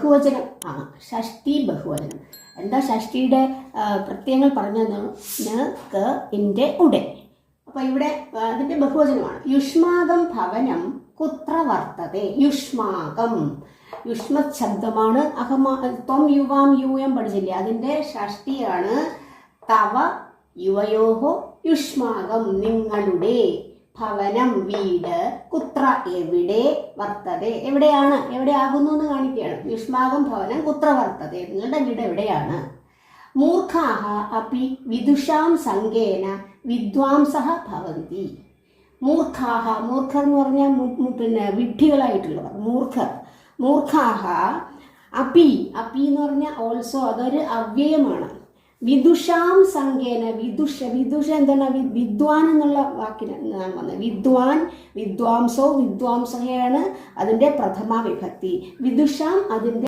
ബഹുവചനം ആ ഷഷ്ടി ബഹുവചനം. എന്താ ഷഷ്ടിയുടെ പ്രത്യയങ്ങൾ പറഞ്ഞത്? ക ഇന്റെ ഉടെ അപ്പോൾ ഇവിടെ അതിന്റെ ബഹുവചനമാണ്. യുഷ്മാകം ഭവനം കുത്ര വർത്തതെ. യുഷ്മാകം. യുഷ്മ ശബ്ദമാണ് അഹമാ ത്വം യുവാം യൂയം പഠിച്ചില്ലേ? അതിന്റെ ഷഷ്ടിയാണ് തവ യുവയോഹോ യുഷ്മാകം നിങ്ങളുടെ. ഭവനം വീട് കുത്ര എവിടെ വർത്തതെ എവിടെയാണ്? എവിടെ ആകുന്നു എന്ന് കാണിക്കുകയാണ്. യുഷ്മാകം ഭവനം കുത്ര വർത്തത നിങ്ങളുടെ വീട് എവിടെയാണ്? മൂർഖാഹ അപ്പി വിദുഷാം സംഗേന വിദ്വാംസഹ ഭവന്തി. മൂർഖാഹ മൂർഖർ എന്ന് പറഞ്ഞാൽ പിന്നെ വിഡ്ഢികളായിട്ടുള്ളവർ മൂർഖർ. മൂർഖാഹ അപ്പി അപ്പി എന്ന് പറഞ്ഞാൽ ഓൾസോ അതൊരു അവ്യയമാണ്. വിദുഷാം സംഖ്യേന വിദുഷ വിദുഷ എന്താണ്? വിദ്വാൻ എന്നുള്ള വാക്കിന് ഞാൻ വന്നത്. വിദ്വാൻ വിദ്വാംസോ വിദ്വാംസയാണ് അതിന്റെ പ്രഥമ വിഭക്തി. വിദുഷാം അതിന്റെ